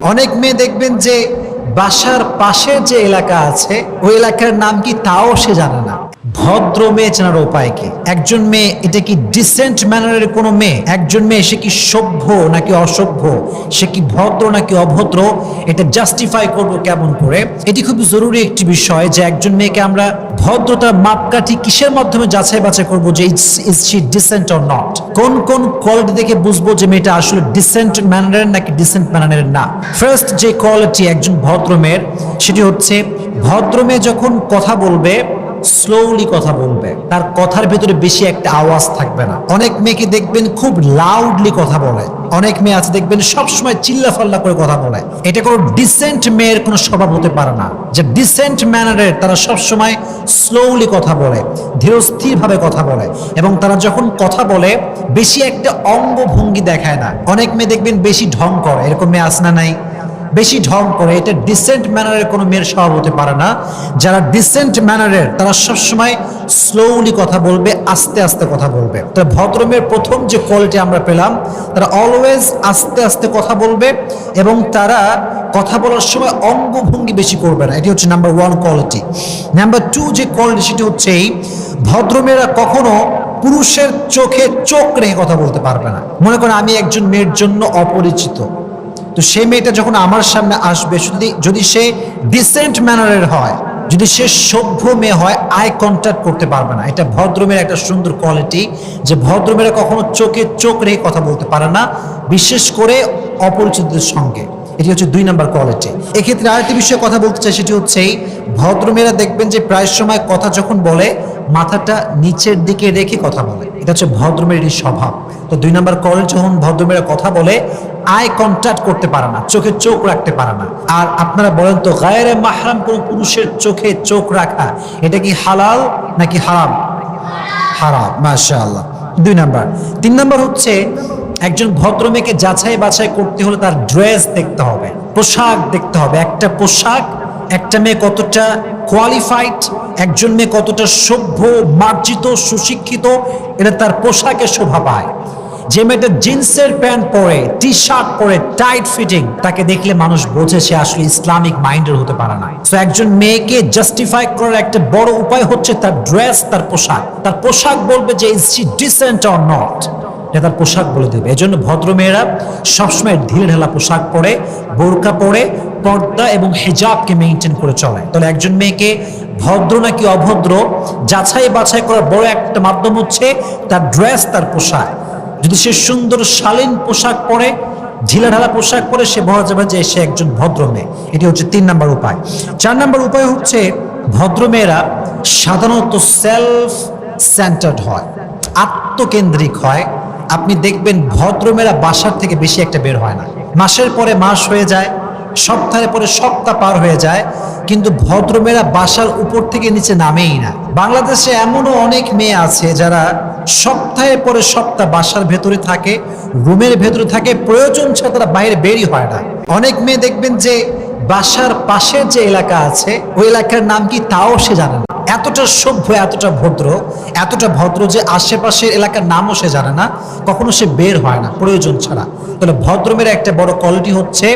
অনেক মেয়ে দেখবেন যে বাসার পাশের যে এলাকা আছে, ওই এলাকার নাম কি তাও সে জানে না। ভদ্র মেয়ে চেনার উপায় কি? একজন মেয়ে, এটা কি ডিসেন্ট ম্যানারের কোনো মেয়ে? একজন মেয়ে, সে কি সভ্য নাকি অসভ্য? সে কি ভদ্র নাকি অভদ্র? এটা জাস্টিফাই করব কেমন করে? এটি খুব জরুরি একটি বিষয় যে একজন মেয়েকে আমরা ভদ্রতার মাপকাঠি কিসের মাধ্যমে যাচাই বাছাই করব যে is she decent or not কোন কোন কোয়ালিটি দেখে বুঝব যে মেয়েটা আসলে ডিসেন্ট ম্যানারের নাকি ডিসেন্ট ম্যানারের না? ফার্স্ট যে কোয়ালিটি একজন ভদ্র মেয়ের, সেটি হচ্ছে ভদ্র মেয়ে যখন কথা বলবে স্লোলি কথা বলবে। তার কথার ভেতরে বেশি একটা আওয়াজ থাকবে না। অনেক মেয়েকে দেখবেন খুব লাউডলি কথা বলে। অনেক মেয়ে আছে দেখবেন সবসময় চিল্লা ফাল্লা করে কথা বলে। এটা কোনো ডিসেন্ট মেয়ের কোনো স্বভাব হতে পারে না। যে ডিসেন্ট ম্যানারের তারা সবসময় স্লোলি কথা বলে ধীরস্থির ভাবে কথা বলে এবং তারা যখন কথা বলে, বেশি একটা অঙ্গভঙ্গি দেখায় না। অনেক মেয়ে দেখবেন বেশি ঢং করে। এরকম মেয়ে আসনা নাই? বেশি ঢং করে, এটা ডিসেন্ট ম্যানারের কোনো মেয়ের স্বভাব হতে পারে না। যারা ডিসেন্ট ম্যানারের তারা সবসময় স্লোলি কথা বলবে, আস্তে আস্তে কথা বলবে। তো ভদ্র মেয়ের প্রথম যে কোয়ালিটি আমরা পেলাম, তারা অলওয়েজ আস্তে আস্তে কথা বলবে এবং তারা কথা বলার সময় অঙ্গভঙ্গি বেশি করবে না। এটি হচ্ছে number one quality number two যে কোয়ালিটি সেটি হচ্ছে এই, ভদ্রমেয়েরা কখনো পুরুষের চোখে চোখ রেখে কথা বলতে পারবে না। মনে করেন, আমি একজন মেয়ের জন্য অপরিচিত। তো সেই মেয়েটা যখন আমার সামনে আসবে যদি যদি সে ডিসেন্ট ম্যানারের হয়, যদি সে সভ্য মেয়ে হয় আই কন্ট্যাক্ট করতে পারবে না। এটা ভদ্রমের একটা সুন্দর কোয়ালিটি যে ভদ্রমেয়েরা কখনো চোখে চোখ রেখে কথা বলতে পারে না, বিশেষ করে অপরিচিতদের সঙ্গে। এটি হচ্ছে দুই নম্বর কোয়ালিটি এক্ষেত্রে আরেকটি বিষয়ে কথা বলতে চাই, সেটি হচ্ছে ভদ্রমেয়েরা দেখবেন যে প্রায় সময় কথা যখন বলে মাথাটা নিচের দিকে রেখে কথা বলে। এটা হচ্ছে ভদ্রমেয়েরই স্বভাব। তো দুই নম্বর কোয়ালিটি যখন ভদ্রমেয়েরা কথা বলে আই কন্ট্যাক্ট করতে পারে না, চোখে চোখ রাখতে পারে না। আর আপনারা বলেন তো, গায়ের মাহরাম কোনো পুরুষের চোখে চোখ রাখা, এটা কি হালাল নাকি হারাম? হারাম, মাশাআল্লাহ। দুই নাম্বার। তিন নাম্বার হচ্ছে, একজন ভদ্র মেয়েকে যাচাই বাছাই করতে হলে তার ড্রেস দেখতে হবে, পোশাক দেখতে হবে। একটা পোশাক একটা মেয়ে কতটা কোয়ালিফাইড একজন মেয়ে কতটা সভ্য, মার্জিত, সুশিক্ষিত এটা তার পোশাকে শোভা পায়। যে মেয়েটা জিন্সের প্যান্ট পরে টি শার্ট পরে টাইট ফিটিং তাকে দেখলে মানুষ বোঝে সে আসলে ইসলামিক মাইন্ডের হতে পারে না। তো একজন মেয়েকে জাস্টিফাই করার একটা বড় উপায় হচ্ছে তার ড্রেস তার পোশাক। তার পোশাক বলবে যে is she decent or not এটা তার পোশাক বলে দেবে। এই জন্য ভদ্র মেয়েরা সবসময় ঢিলে ঢালা পোশাক পরে, বোরকা পরে, পর্দা এবং হেজাবকে মেনটেন করে চলে। তাহলে একজন মেয়েকে ভদ্র নাকি অভদ্র, যাচাই বাছাই করার বড় একটা মাধ্যম হচ্ছে তার ড্রেস তার পোশাক। যদি সে সুন্দর, শালীন পোশাক পরে, ঢিলা ঢালা পোশাক পরে, সে বলা যাবে যে সে একজন ভদ্র মেয়ে। এটি হচ্ছে তিন নম্বর উপায়। চার নম্বর উপায় হচ্ছে ভদ্র মেয়েরা সাধারণত সেলফ সেন্টার্ড হয়, আত্মকেন্দ্রিক হয় আপনি দেখবেন ভদ্রমেয়েরা বাসার থেকে বেশি একটা বের হয় না। মাসের পরে মাস হয়ে যায়, সপ্তাহের পরে সপ্তাহ পার হয়ে যায়, কিন্তু ভদ্রমেয়েরা বাসার উপর থেকে নিচে নামেই না। বাংলাদেশে এমনও অনেক মেয়ে আছে যারা সপ্তাহের পরে সপ্তাহ বাসার ভেতরে থাকে, রুমের ভেতরে থাকে, প্রয়োজন ছাড়া তারা বাইরে বেরই হয় না। অনেক মেয়ে দেখবেন যে বাসার পাশের যে এলাকা আছে, ওই এলাকার নাম কি তাও সে জানে না। এতটা সভ্য, এতটা ভদ্র এতটা ভদ্র যে আশেপাশের এলাকার নামও সে জানে না, কখনো সে বের হয় না, প্রয়োজন ছাড়া। তাহলে ভদ্রমের একটা বড় কোয়ালিটি হচ্ছে,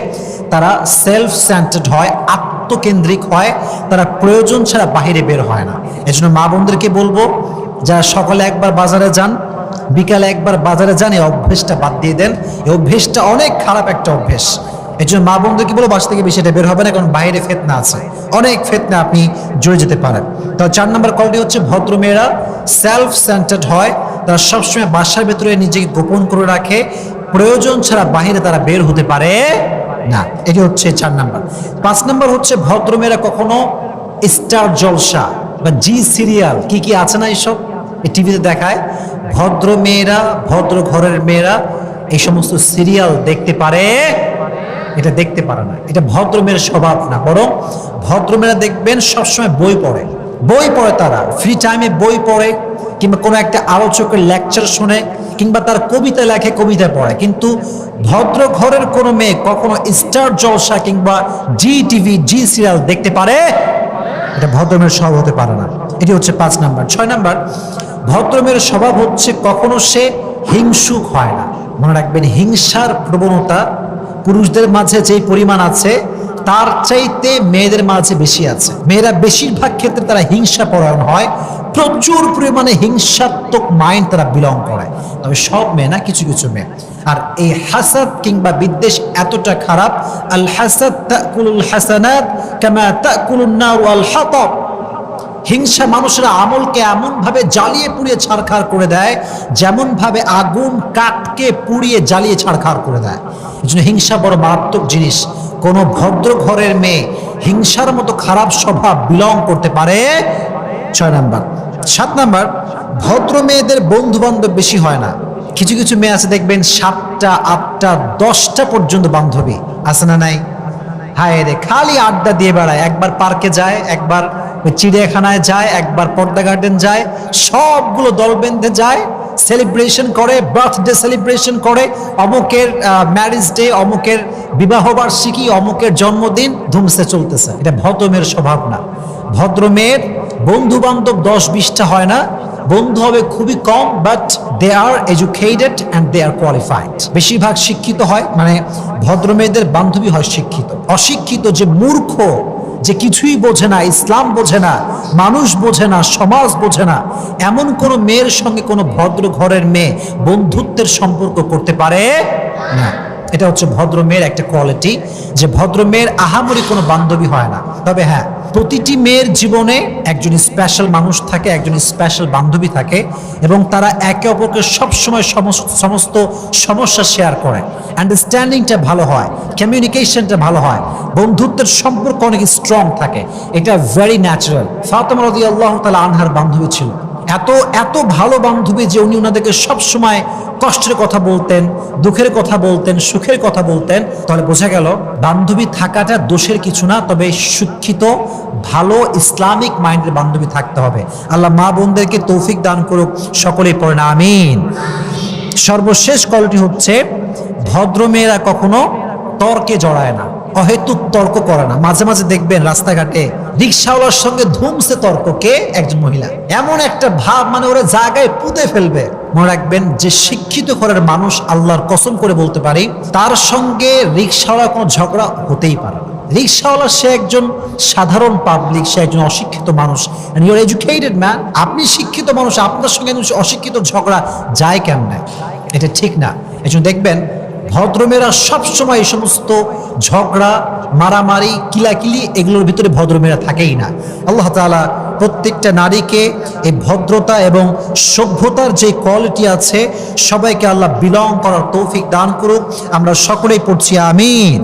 তারা সেলফ সেন্টার্ড হয়, আত্মকেন্দ্রিক হয়, তারা প্রয়োজন ছাড়া বাহিরে বের হয় না। এজন্য মা বোনদেরকে বলব, যারা সকালে একবার বাজারে যান, বিকালে একবার বাজারে যান, এই অভ্যেসটা বাদ দিয়ে দেন। এই অভ্যেসটা অনেক খারাপ একটা অভ্যেস। এই জন্য মা বোনদেরকে বলো, বাসা থেকে বেশি বের হবে না, কারণ বাইরে ফেতনা আছে। অনেক ফেতনা আপনি জড়ে যেতে পারেন। তো চার নম্বর কোয়ালিটি হচ্ছে ভদ্র মেয়েরা সেলফ সেন্টার্ড হয়। তারা সবসময় বাসার ভেতরে নিজেকে গোপন করে রাখে। প্রয়োজন ছাড়া বাইরে তারা বের হতে পারে না। এটি হচ্ছে চার নাম্বার। পাঁচ নাম্বার হচ্ছে ভদ্র মেয়েরা কখনো স্টার জলসা বা জি সিরিয়াল কি কি আছে না এইসব এই টিভিতে দেখায়। ভদ্র মেয়েরা ভদ্র ঘরের মেয়েরা এই সমস্ত সিরিয়াল দেখতে পারে। এটা দেখতে পারে না। এটা ভদ্র মেয়ের স্বভাব না, বরং ভদ্র মেয়েরা দেখবেন সবসময় বই পড়ে। বই পড়ে তারা ফ্রি টাইমে বই পড়ে, কিংবা কোনো একটা আলোচকের লেকচার শুনে, কিংবা তার কবিতা লেখে, কবিতা পড়ে। কিন্তু ভদ্র ঘরের কোনো মেয়ে কখনো স্টার জলসা কিংবা জি টিভি জি সিরিয়াল দেখতে পারে? এটা ভদ্রমের স্বভাব হতে পারে না। এটি হচ্ছে পাঁচ নাম্বার। ছয় নাম্বার, ভদ্রমের স্বভাব হচ্ছে কখনো সে হিংসুক হয় না। মনে রাখবেন হিংসার প্রবণতা পুরুষদের মাঝে যেই পরিমাণ আছে, তার চাইতে মেয়েদের মাঝে বেশি আছে। মেয়েরা বেশিরভাগ ক্ষেত্রে তারা হিংসা পরায়ণ হয়, প্রচুর পরিমাণে হিংসাত্মক মাইন্ড তারা বিলং করে। তবে সব মেয়ে না, কিছু কিছু মেয়ে। আর এই হাসাদ কিংবা বিদ্বেষ এতটা খারাপ আল হাসাদ তাকুলুল হাসানাত কামা তাকুলুন নার আল হিংসা মানুষের আমলকে এমন ভাবে জ্বালিয়ে পুড়িয়ে ছাড়খাড় করে দেয় যেমন ভাবে আগুন কাঠকে পুড়িয়ে জ্বালিয়ে ছাড়খাড় করে দেয়। এই জন্য হিংসা বড় মারাত্মক জিনিস। কোনো ভদ্র ঘরের মেয়ে হিংসার মতো খারাপ স্বভাব বিলং করতে পারে? ছয় নাম্বার। সাত নাম্বার, ভদ্র মেয়েদের বন্ধু বান্ধব বেশি হয় না। কিছু কিছু মেয়ে আছে, দেখবেন সাতটা, আটটা, দশটা পর্যন্ত বান্ধবী। আছে না নাই? হায় রে, খালি আড্ডা দিয়ে বেড়ায়। একবার পার্কে যায়, একবার চিড়িয়াখানায় যায়, একবার পর্দা গার্ডেন যায়, সবগুলো দল বেঁধে যায় সেলিব্রেশন করে বার্থডে সেলিব্রেশন করে, অমুকের ম্যারেজ ডে অমুকের বিবাহ বার্ষিকী, অমুকের জন্মদিন, ধুমসে চলতেছে। এটা ভদ্রমের স্বভাব না। ভদ্র মেয়ের বন্ধু বান্ধব দশ বিশটা হয় না। বন্ধু হবে খুবই কম but they are educated and they are qualified বেশিরভাগ শিক্ষিত হয় মানে ভদ্র মেয়েদের বান্ধবী হয় শিক্ষিত। অশিক্ষিত যে মূর্খ যে কিছুই বোঝে না, ইসলাম বোঝে না, মানুষ বোঝে না, সমাজ বোঝে না, এমন কোনো মেয়ের সঙ্গে কোনো ভদ্র ঘরের মেয়ে বন্ধুত্বের সম্পর্ক করতে পারে না। এটা হচ্ছে ভদ্র মেয়ের একটা কোয়ালিটি যে ভদ্র মেয়ের আহামরি কোনো বান্ধবী হয় না। তবে হ্যাঁ প্রতিটি মেয়ের জীবনে একজন স্পেশাল মানুষ থাকে, একজন স্পেশাল বান্ধবী থাকে এবং তারা একে অপরকে সবসময় সমস্ত সমস্যা শেয়ার করে। আন্ডারস্ট্যান্ডিংটা ভালো হয় কমিউনিকেশনটা ভালো হয়, বন্ধুত্বের সম্পর্ক অনেক স্ট্রং থাকে। এটা ভেরি ন্যাচারাল ফাতেমা রদি আল্লাহ তালা আনহার বান্ধবী ছিল। এত এত ভালো বান্ধবী যে উনি ওনাদেরকে সবসময় কষ্টের কথা বলতেন, দুঃখের কথা বলতেন, সুখের কথা বলতেন। তাহলে বোঝা গেল, বান্ধবী থাকাটা দোষের কিছু না, তবে শিক্ষিত, ভালো, ইসলামিক মাইন্ডের বান্ধবী থাকতে হবে। আল্লাহ মা বোনদেরকে তৌফিক দান করুক, সকলেই পড়ে না আমিন। সর্বশেষ কলটি হচ্ছে ভদ্র মেয়েরা কখনো তর্কে জড়ায় না। অহেতুক তর্ক করে না। মাঝে মাঝে দেখবেন রাস্তাঘাটে রিক্সাওয়ালার সঙ্গে ধুমসে তর্ক কে? একজন মহিলা। এমন একটা ভাব মানে ওরা জায়গায় পুঁতে ফেলবে। মনে রাখবেন যে শিক্ষিত ঘরের মানুষ আল্লাহর কসম করে বলতে পারি, তার সঙ্গে রিক্সাওয়ালা কোনো ঝগড়া হতেই পারে না। রিক্সাওয়ালা সে একজন সাধারণ পাবলিক সে একজন অশিক্ষিত মানুষ ইউর এডুকেটেড ম্যান আপনি শিক্ষিত মানুষ, আপনার সঙ্গে একজন অশিক্ষিত ঝগড়া যায় কেমনে? এটা ঠিক না। এই জন্য দেখবেন ভদ্রমেয়েরা সবসময় এই সমস্ত ঝগড়া, মারামারি, কিলাকিলি এগুলোর ভিতরে ভদ্রমেয়েরা থাকেই না। আল্লাহ তালা প্রত্যেকটা নারীকে এই ভদ্রতা এবং সভ্যতার যে কোয়ালিটি আছে, সবাইকে আল্লাহ বিলং করার তৌফিক দান করুক। আমরা সকলেই পড়ছি আমিন।